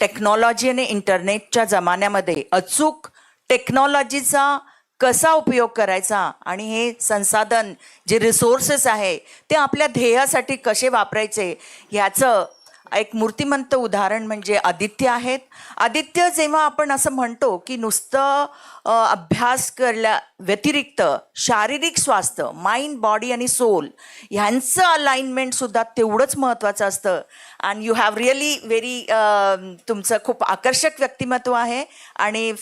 Technology आणि इंटरनेटच्या जमान्यामध्ये अचूक टेक्नॉलॉजीचा कसा उपयोग करायचा आणि हे संसाधन जे रिसोर्सेस आहे ते आपल्या ध्येयासाठी कसे वापरायचे ह्याचं एक मूर्तिमंत उदाहरण म्हणजे आदित्य आहेत. आदित्य जेव्हा आपण असं म्हणतो की नुसतं अभ्यास करल्या व्यतिरिक्त शारीरिक स्वास्थ्य माइंड बॉडी आणि सोल ह्यांचं अलाइनमेंट सुद्धा तेवढंच महत्त्वाचं असतं. And you have really very तुमचं खूप आकर्षक व्यक्तिमत्व आहे आणि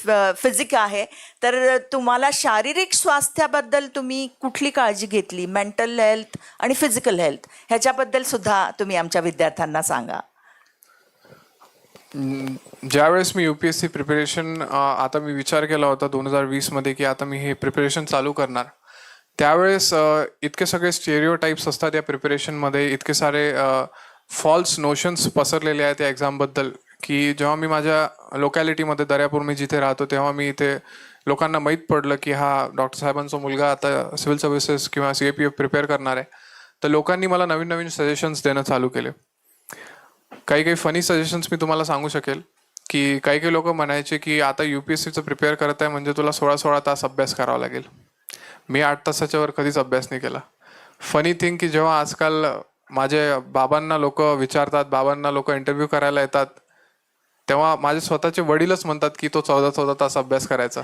फिजिक आहे. तर तुम्हाला शारीरिक स्वास्थ्याबद्दल तुम्ही कुठली काळजी घेतली? मेंटल हेल्थ आणि फिजिकल हेल्थ ह्याच्याबद्दल सुद्धा तुम्ही आमच्या विद्यार्थ्यांना सांगा. ज्यावेळेस मी U P S C preparation आता मी विचार केला होता दोन हजार वीसमध्ये की आता मी हे प्रिपरेशन चालू करणार. त्यावेळेस इतके सगळे स्टेरिओ टाईप्स असतात या प्रिपरेशनमध्ये इतके सारे फॉल्स नोशन्स पसरलेले आहेत या एक्झामबद्दल की जेव्हा मी माझ्या लोकॅलिटीमध्ये दर्यापूर मी जिथे राहतो तेव्हा मी इथे लोकांना माहीत पडलं की हा डॉक्टर साहेबांचा मुलगा आता सिव्हिल सर्व्हिसेस किंवा C A P F prepare करणार आहे. तर लोकांनी मला नवीन नवीन सजेशन्स देणं चालू केले. काही काही फनी सजेशन्स मी तुम्हाला सांगू शकेल. की काही काही लोक म्हणायचे की आता यू पी एस सीचं प्रिपेअर करत आहे म्हणजे तुला सोळा सोळा तास अभ्यास करावा लागेल. मी आठ तासाच्या वर कधीच अभ्यास नाही केला. फनी थिंग की जेव्हा आजकाल माझे बाबांना लोक विचारतात बाबांना लोक इंटरव्ह्यू करायला येतात तेव्हा माझे स्वतःचे वडीलच म्हणतात की तो चौदा चौदा तास अभ्यास करायचा.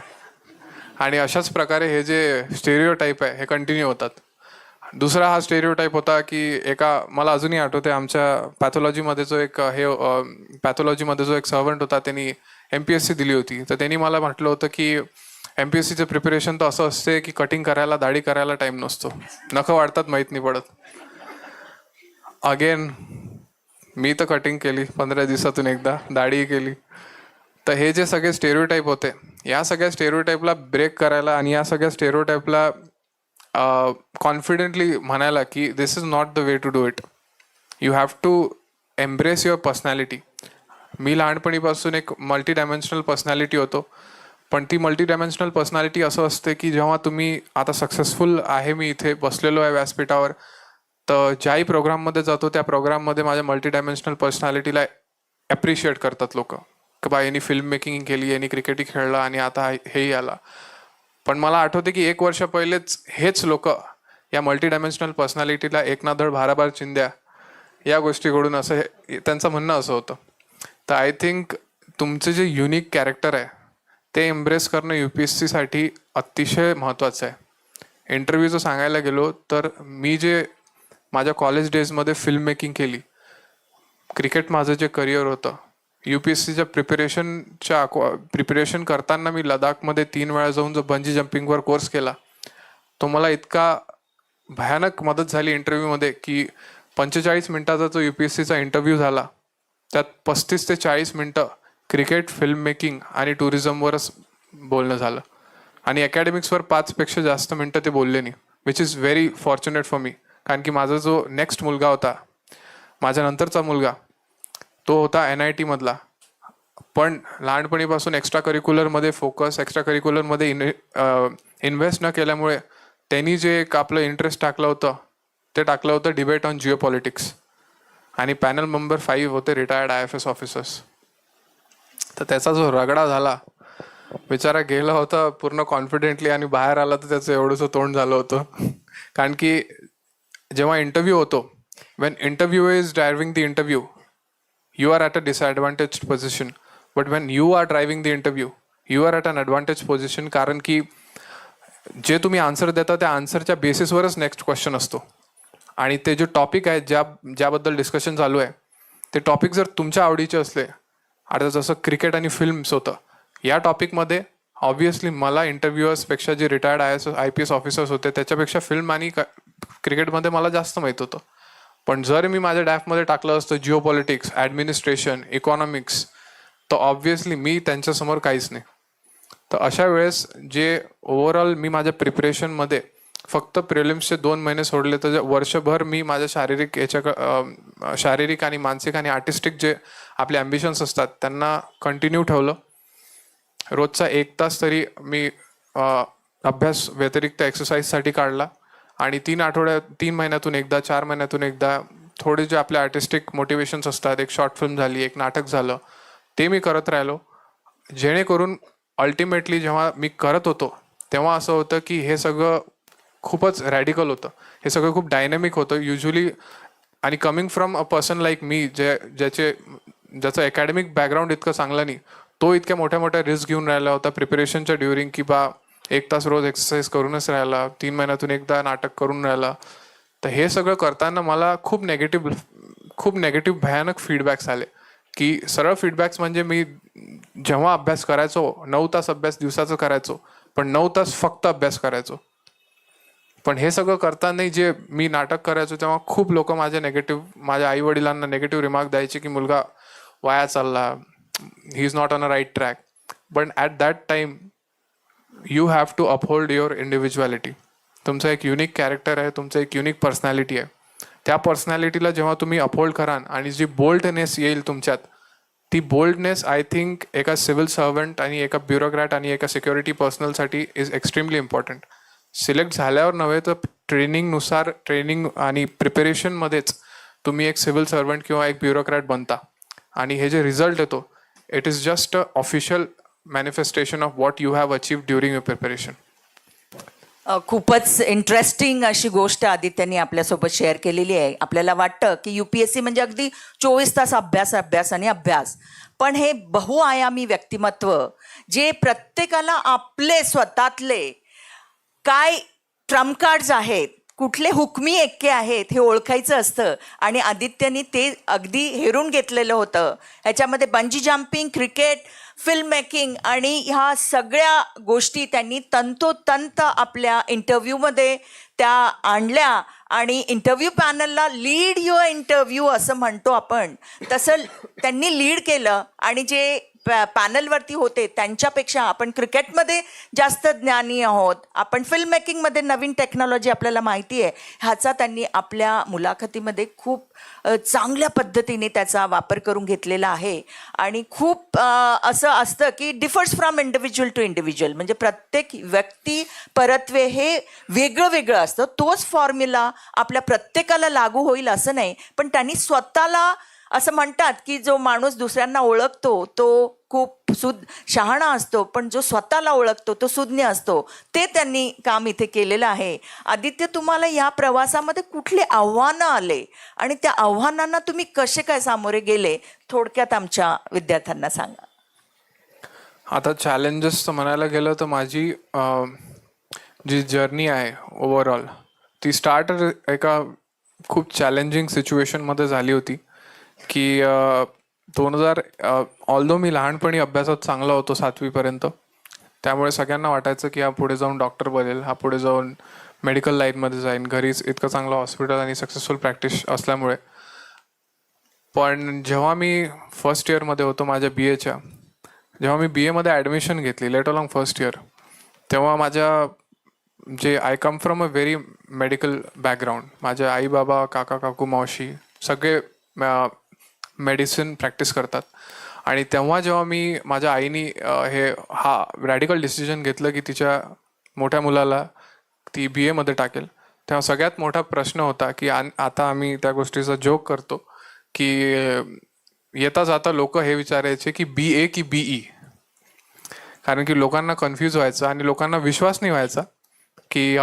आणि अशाच प्रकारे हे जे स्टेरिओ टाईप आहे हे कंटिन्यू होतात. दुसरा हा स्टेरिओ टाईप होता की एका मला अजूनही आठवते आमच्या पॅथॉलॉजीमध्ये जो एक हे पॅथॉलॉजीमध्ये जो एक सर्वंट होता त्यांनी एम पी एस सी दिली होती. तर त्यांनी मला म्हटलं होतं की एम पी एस सीचं प्रिपरेशन तर असं असते की कटिंग करायला दाढी करायला टाईम नसतो. नखं वाढतात माहीत नाही पडत. अगेन मी तर कटिंग केली पंधरा दिवसातून एकदा दाढीही केली. तर हे जे सगळे स्टेरिओटाईप होते या सगळ्या स्टेरिओटाईपला ब्रेक करायला आणि या सगळ्या स्टेरिओटाईपला Uh, कॉन्फिडेंटली म्हणायला की this is not the way to do it you have to embrace your personality मी लहानपणीपासून एक मल्टी डायमेन्शनल पर्सनॅलिटी होतो. पण ती मल्टी डायमेन्शनल पर्सनॅलिटी असं असते की जेव्हा तुम्ही आता सक्सेसफुल आहे मी इथे बसलेलो आहे व्यासपीठावर तर ज्याही प्रोग्राममध्ये जातो त्या प्रोग्राममध्ये माझ्या मल्टी डायमेन्शनल पर्सनॅलिटीला ॲप्रिशिएट करतात लोक. की बा यांनी फिल्म मेकिंग केली यांनी क्रिकेटही खेळला आणि आता हेही आला पण मला आठवते की एक वर्ष पहिलेच हेच लोक या मल्टी डायमेन्शनल पर्सनॅलिटीला एकनाधड धड भाराभार चिंद्या या गोष्टीकडून असं हे त्यांचं म्हणणं असं होतं. तर आय थिंक तुमचे जे युनिक कॅरेक्टर आहे ते एम्ब्रेस करणं यू पी एस सीसाठी अतिशय महत्त्वाचं आहे. इंटरव्ह्यूचं सांगायला गेलो तर मी जे माझ्या कॉलेज डेजमध्ये फिल्म मेकिंग केली क्रिकेट माझं जे करिअर होतं यू पी एस सीच्या प्रिपरेशनच्या प्रिपरेशन करताना मी लडाखमध्ये तीन वेळा जाऊन जो बंजी जम्पिंगवर कोर्स केला तो मला इतका भयानक मदत झाली इंटरव्ह्यूमध्ये की पंचेचाळीस मिनटाचा जो यू पी एस सीचा इंटरव्ह्यू झाला त्यात पस्तीस ते चाळीस मिनटं क्रिकेट फिल्म मेकिंग आणि टुरिझमवरच बोलणं झालं. आणि अकॅडमिक्सवर पाचपेक्षा जास्त मिनटं ते बोलले नाही which is very fortunate for me कारण की माझा जो नेक्स्ट मुलगा होता माझ्या नंतरचा मुलगा तो होता एन आय टीमधला पण लहानपणीपासून एक्स्ट्रा करिक्युलरमध्ये फोकस एक्स्ट्रा करिक्युलरमध्ये इन इन्व्हेस्ट न केल्यामुळे त्यांनी जे एक आपलं इंटरेस्ट टाकलं होतं ते टाकलं होतं डिबेट ऑन जिओ पॉलिटिक्स आणि पॅनल मेंबर फाईव्ह होते retired I F S officers तर त्याचा जो रगडा झाला बिचारा गेला होता पूर्ण कॉन्फिडेंटली आणि बाहेर आला तर त्याचं एवढंसं तोंड झालं होतं. कारण की जेव्हा इंटरव्ह्यू होतो when interview is driving the interview you are at a disadvantaged position. But when you are driving the interview you are at an advantage position कारण की जे तुम्ही आन्सर देता त्या आन्सरच्या बेसिसवरच नेक्स्ट क्वेश्चन असतो. आणि ते जे टॉपिक आहे ज्या ज्याबद्दल डिस्कशन चालू आहे ते टॉपिक जर तुमच्या आवडीचे असले आता जसं क्रिकेट आणि फिल्म्स होतं या टॉपिकमध्ये ऑब्विसली मला इंटरव्ह्युअर्सपेक्षा जे retired I S I P S officers होते त्याच्यापेक्षा फिल्म आणि क्रिकेटमध्ये मला जास्त माहीत होतं. पण जर मी माझ्या डॅफमध्ये टाकलं असतं जिओ पॉलिटिक्स ॲडमिनिस्ट्रेशन इकॉनॉमिक्स तर ऑब्व्हियसली मी त्यांच्यासमोर काहीच नाही. तर अशा वेळेस जे ओव्हरऑल मी माझ्या प्रिपरेशनमध्ये फक्त प्रिलिम्सचे दोन महिने सोडले तर जे वर्षभर मी माझ्या शारीरिक याच्या शारीरिक आणि मानसिक आणि आर्टिस्टिक जे आपले ॲम्बिशन्स असतात त्यांना कंटिन्यू ठेवलं. रोजचा एक तास तरी मी अभ्यास व्यतिरिक्त एक्सरसाइजसाठी काढला. आणि तीन आठवड्यात तीन महिन्यातून एकदा चार महिन्यातून एकदा थोडे जे आपले आर्टिस्टिक मोटिवेशन्स असतात एक शॉर्ट फिल्म झाली एक नाटक झालं ते मी करत राहिलो. जेणेकरून अल्टिमेटली जेव्हा मी करत होतो तेव्हा असं होतं की हे सगळं खूपच रॅडिकल होतं. हे सगळं खूप डायनॅमिक होतं. युजली आणि coming from a person like me जे ज्याचे ज्याचं अकॅडमिक बॅकग्राऊंड इतकं चांगलं नाही तो इतक्या मोठ्या मोठ्या रिस्क घेऊन राहिला होता प्रिपरेशनच्या ड्युरिंग की बा एक तास रोज एक्सरसाइज करूनच राहिला तीन महिन्यातून एकदा नाटक करून राहिला. तर हे सगळं करताना मला खूप नेगेटिव्ह खूप नेगेटिव्ह भयानक फीडबॅक्स आले. की सरळ फीडबॅक्स म्हणजे मी जेव्हा अभ्यास करायचो नऊ तास अभ्यास दिवसाचं करायचो पण नऊ तास फक्त अभ्यास करायचो. पण हे सगळं करतानाही जे मी नाटक करायचो तेव्हा खूप लोक माझ्या नेगेटिव्ह माझ्या आई वडिलांना नेगेटिव्ह रिमार्क द्यायचे की मुलगा वाया चालला. He is not on a right track पण at that time you have to uphold your individuality तुमचं एक युनिक कॅरेक्टर आहे तुमचं एक युनिक पर्सनॅलिटी आहे. त्या पर्सनॅलिटीला जेव्हा तुम्ही अपहोल्ड कराल आणि जी बोल्डनेस येईल तुमच्यात ती बोल्डनेस आय थिंक एका सिव्हिल सर्वंट आणि एका ब्युरोक्रॅट आणि एका सिक्युरिटी पर्सनलसाठी इज एक्स्ट्रीमली इम्पॉर्टंट सिलेक्ट झाल्यावर नव्हे तर ट्रेनिंगनुसार ट्रेनिंग आणि प्रिपरेशनमध्येच तुम्ही एक सिव्हिल सर्वंट किंवा एक ब्युरोक्रॅट बनता. आणि हे जे रिझल्ट येतो it is just a official manifestation of what you have achieved during your preparation uh, खूपच इंटरेस्टिंग अशी गोष्ट आदित्यनी आपल्यासोबत शेअर केलेली आहे. आपल्याला वाटतं की युपीएससी म्हणजे अगदी चोवीस तास अभ्यास अभ्यास आणि अभ्यास. पण हे बहुआयामी व्यक्तिमत्व जे प्रत्येकाला आपले स्वतःतले काय ट्रम्प कार्ड्स आहेत कुठले हुकमी एक्के आहेत हे ओळखायचं असतं. आणि आदित्यनी ते अगदी हेरून घेतलेलं होतं. ह्याच्यामध्ये bungee jumping cricket film making आणि ह्या सगळ्या गोष्टी त्यांनी तंतोतंत आपल्या इंटरव्ह्यूमध्ये त्या आणल्या. आणि इंटरव्ह्यू पॅनलला लीड युअर इंटरव्ह्यू असं म्हणतो आपण. तसं त्यांनी लीड केलं. आणि जे पॅनलवरती होते. त्यांच्यापेक्षा आपण क्रिकेटमध्ये जास्त ज्ञानी आहोत. आपण फिल्म मेकिंगमध्ये नवीन टेक्नॉलॉजी आपल्याला माहिती आहे. ह्याचा त्यांनी आपल्या मुलाखतीमध्ये खूप चांगल्या पद्धतीने त्याचा वापर करून घेतलेला आहे. आणि खूप असं असतं की differs from individual to individual म्हणजे प्रत्येक व्यक्ती परत्वे हे वेगळं वेगळं असतं. तोच फॉर्म्युला आपल्या प्रत्येकाला लागू होईल असं नाही. पण त्यांनी स्वतःला असं म्हणतात की जो माणूस दुसऱ्यांना ओळखतो तो खूप सुद शहाणा असतो पण जो स्वतःला ओळखतो तो सुज्ञ असतो. ते त्यांनी काम इथे केलेलं आहे. आदित्य तुम्हाला या प्रवासामध्ये कुठले आव्हानं आले? आणि त्या आव्हानांना तुम्ही कसे काय सामोरे गेले? थोडक्यात आमच्या विद्यार्थ्यांना सांगा. आता चॅलेंजेस म्हणायला गेलं तर माझी जी जर्नी आहे ओव्हरऑल ती स्टार्ट एका खूप चॅलेंजिंग सिच्युएशनमध्ये झाली होती. की दोन हजार ऑल्दो मी लहानपणी अभ्यासात चांगला होतो सातवीपर्यंत त्यामुळे सगळ्यांना वाटायचं की हा पुढे जाऊन डॉक्टर बनेल हा पुढे जाऊन मेडिकल लाईनमध्ये जाईन. घरीच इतकं चांगलं हॉस्पिटल आणि सक्सेसफुल प्रॅक्टिस असल्यामुळे. पण जेव्हा मी फर्स्ट इयरमध्ये होतो माझ्या बी एच्या जेव्हा मी बी एमध्ये ॲडमिशन घेतली लेट अलॉंग फर्स्ट इयर तेव्हा माझ्या जे I come from a very medical background माझ्या आई बाबा काका काकू मावशी सगळे मेडिसिन प्रॅक्टिस करतात. आणि तेव्हा जेव्हा मी माझ्या आईनी हे हा रॅडिकल डिसिजन घेतलं की तिच्या मोठ्या मुलाला ती बी एमध्ये टाकेल तेव्हा सगळ्यात मोठा प्रश्न होता की आन- आता आम्ही त्या गोष्टीचा जोक करतो की येता जाता लोक हे विचारायचे की बी ए की बी ई कारण की लोकांना कन्फ्यूज व्हायचं आणि लोकांना विश्वास नाही व्हायचा की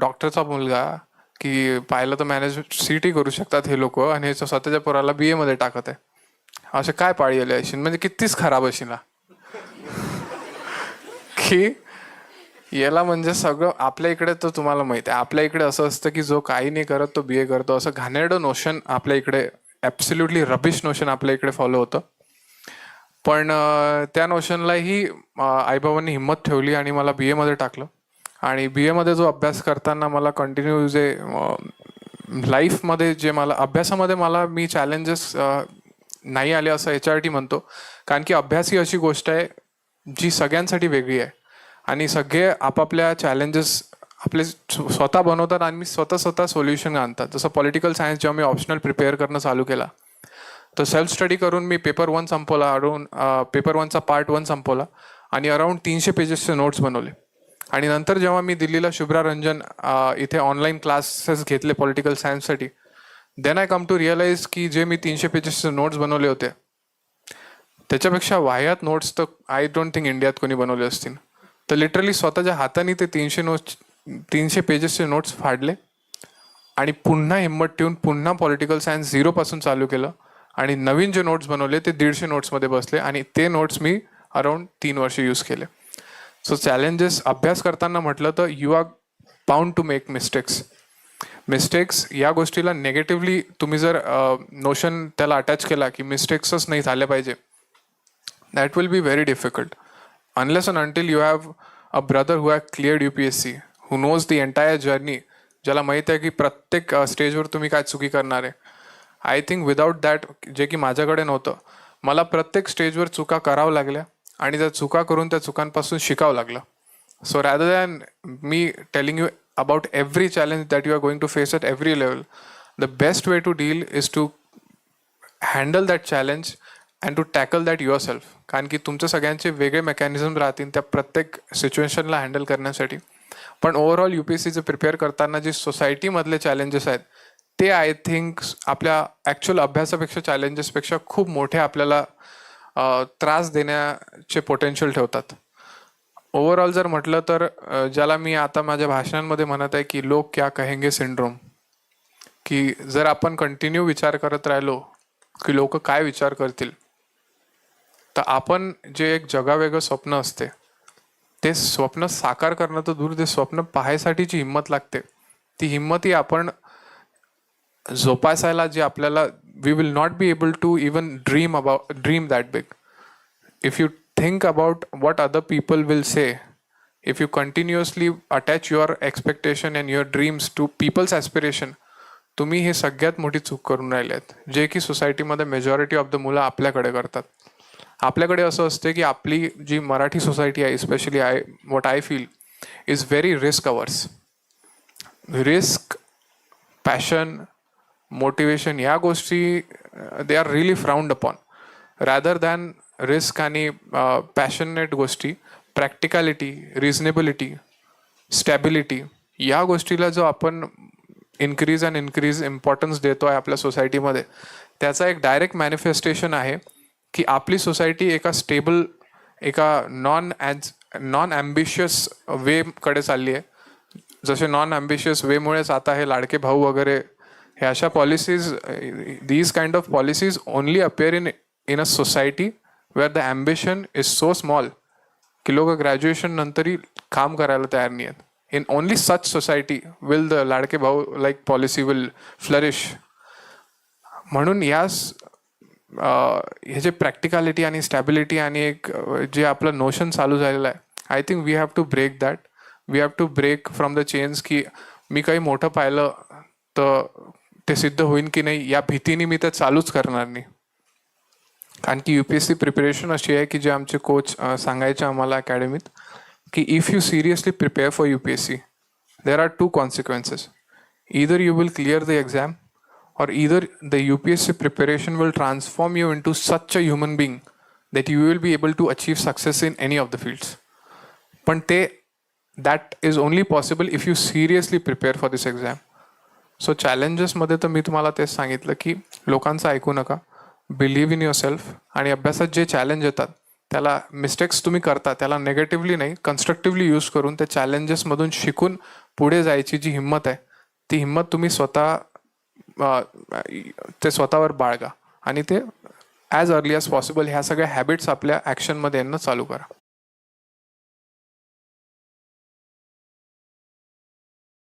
डॉक्टरचा मुलगा की पाहिलं तर मॅनेज सीटी करू शकतात हे लोक आणि हे स्वतःच्या पोराला बी एमध्ये टाकत आहे. असे काय पाळी आले अशी म्हणजे कितीच खराब अशी ना की याला म्हणजे सगळं आपल्या इकडे तर तुम्हाला माहिती आहे. आपल्या इकडे असं असतं की जो काही नाही करत तो बी ए करतो. असं घाणेरडं नोशन आपल्या इकडे ॲब्सल्युटली रबिश नोशन आपल्या इकडे फॉलो होतं. पण त्या नोशनलाही आईबाबांनी हिंमत ठेवली आणि मला बी एमध्ये टाकलं. आणि बी एमध्ये जो अभ्यास करताना मला कंटिन्यू जे लाईफमध्ये जे मला अभ्यासामध्ये मला मी चॅलेंजेस नाही आले असं एच आर टी म्हणतो. कारण की अभ्यास ही अशी गोष्ट आहे जी सगळ्यांसाठी वेगळी आहे. आणि सगळे आपापल्या चॅलेंजेस आपले स्वतः बनवतात आणि मी स्वतः स्वतः सोल्युशन आणतात. जसं पॉलिटिकल सायन्स जेव्हा मी ऑप्शनल प्रिपेअर करणं चालू केला तर सेल्फ स्टडी करून मी पेपर वन संपवला अराउंड पेपर वनचा पार्ट वन संपवला आणि अराउंड तीनशे पेजेसचे नोट्स बनवले. आणि नंतर जेव्हा मी दिल्लीला शुभ्रा रंजन इथे ऑनलाईन क्लासेस घेतले political सायन्ससाठी then I come to realize की जे मी तीनशे पेजेसचे नोट्स बनवले होते त्याच्यापेक्षा वाह्यात नोट्स तर आय डोंट थिंक इंडियात कोणी बनवले असतील. तर लिटरली स्वतःच्या हाताने ते तीनशे नोट्स तीनशे पेजेसचे नोट्स फाडले आणि पुन्हा हिंमत ठेवून पुन्हा पॉलिटिकल सायन्स झिरोपासून चालू केलं आणि नवीन जे नोट्स बनवले ते दीडशे नोट्समध्ये बसले आणि ते नोट्स मी अराऊंड तीन वर्ष यूज केले. सो चॅलेंजेस अभ्यास करताना म्हटलं तर you are bound to make mistakes mistakes या गोष्टीला नेगेटिव्हली तुम्ही जर नोशन त्याला अटॅच केला की मिस्टेक्सच नाही झाले पाहिजे that will be very difficult unless very until you have a brother who have cleared U P S C who knows the entire journey ज्याला माहीत आहे की प्रत्येक स्टेजवर तुम्ही काय चुकी करणार आहे. आय थिंक विदाऊट दॅट जे की माझ्याकडे नव्हतं मला प्रत्येक स्टेजवर चुका करावं लागल्या. आणि त्या चुका करून त्या चुकांपासून शिकावं लागलं. So rather than me telling you about every challenge that you are going to face at every level the best way to deal is to handle that challenge and to tackle that yourself कारण की तुमच्या सगळ्यांचे वेगळे mechanism राहतील त्या प्रत्येक सिच्युएशनला handle करण्यासाठी. पण ओव्हरऑल यू पी एस सीचं प्रिपेअर करताना जे सोसायटीमधले चॅलेंजेस आहेत ते आय थिंक आपल्या ॲक्च्युअल अभ्यासापेक्षा चॅलेंजेसपेक्षा खूप मोठे आपल्याला त्रास देण्याचे पोटेन्शियल ठेवतात. ओव्हरऑल जर म्हटलं तर ज्याला मी आता माझ्या भाषणांमध्ये म्हणत आहे की लोक क्या कहेंगे सिंड्रोम की जर आपण कंटिन्यू विचार करत राहिलो की लोक काय विचार करतील तर आपण जे एक जगावेगळं स्वप्न असते ते स्वप्न साकार करणं तर दूर ते स्वप्न पाहायसाठीची हिंमत लागते. ती हिंमत ही आपण जोपासायला जे आपल्याला we will not be able to even dream about dream that big if you think about what other people will say if you continuously attach your expectation and your dreams to people's aspiration तुम्ही हे सगळ्यात मोठी चूक करून राहिले आहेत जे की सोसायटीमध्ये मेजॉरिटी ऑफ द मुलं आपल्याकडे करतात. आपल्याकडे असं असते की आपली जी मराठी सोसायटी आहे specially I what I feel is very risk ours risk passion motivation या गोष्टी they are really found upon rather than risk आणि uh, पॅशनेट गोष्टी प्रॅक्टिकॅलिटी रिझनेबिलिटी स्टॅबिलिटी या गोष्टीला जो आपण इन्क्रीज अँड इन्क्रीज इम्पॉर्टन्स देतो आहे आपल्या सोसायटीमध्ये त्याचा एक डायरेक्ट मॅनिफेस्टेशन आहे की आपली सोसायटी एका स्टेबल एका नॉन ॲज नॉन ॲम्बिशियस वेकडे चालली आहे जसे नॉन ॲम्बिशियस वेमुळेच आता हे लाडके भाऊ वगैरे हे अशा policies these kind of policies only appear in in a society where the ambition is so small की लोक ग्रॅज्युएशन नंतरही काम करायला तयार नाही आहेत. In only such society will the लाडके भाऊ लाईक पॉलिसी विल फ्लरिश म्हणून यास हे जे प्रॅक्टिकॅलिटी आणि स्टॅबिलिटी आणि एक जे आपलं नोशन चालू झालेलं आहे I think we have to break that we have to break from the chains की मी काही मोठं पाहिलं तर ते सिद्ध होईन की नाही या भीतीने मी ते चालूच करणार नाही कारण की U P S C preparation अशी आहे की जे आमचे कोच सांगायचे आम्हाला अकॅडमीत की if you seriously prepare for U P S C there are two consequences either you will clear the exam or either the UPSC preparation will transform you into such a human being that you will be able to achieve success in any of the fields. पण ते that is only possible if you seriously prepare for this exam so चॅलेंजेसमध्ये तर मी तुम्हाला तेच सांगितलं की लोकांचं ऐकू नका. बिलीव्ह इन युअर सेल्फ आणि अभ्यासात जे चॅलेंज येतात त्याला मिस्टेक्स तुम्ही करता त्याला नेगेटिव्हली नाही कन्स्ट्रक्टिव्हली यूज करून त्या चॅलेंजेसमधून शिकून पुढे जायची जी हिंमत आहे ती हिंमत तुम्ही स्वतः ते स्वतःवर बाळगा आणि ते ॲज अर्ली ॲज पॉसिबल ह्या सगळ्या हॅबिट्स आपल्या ॲक्शनमध्ये यांना चालू करा.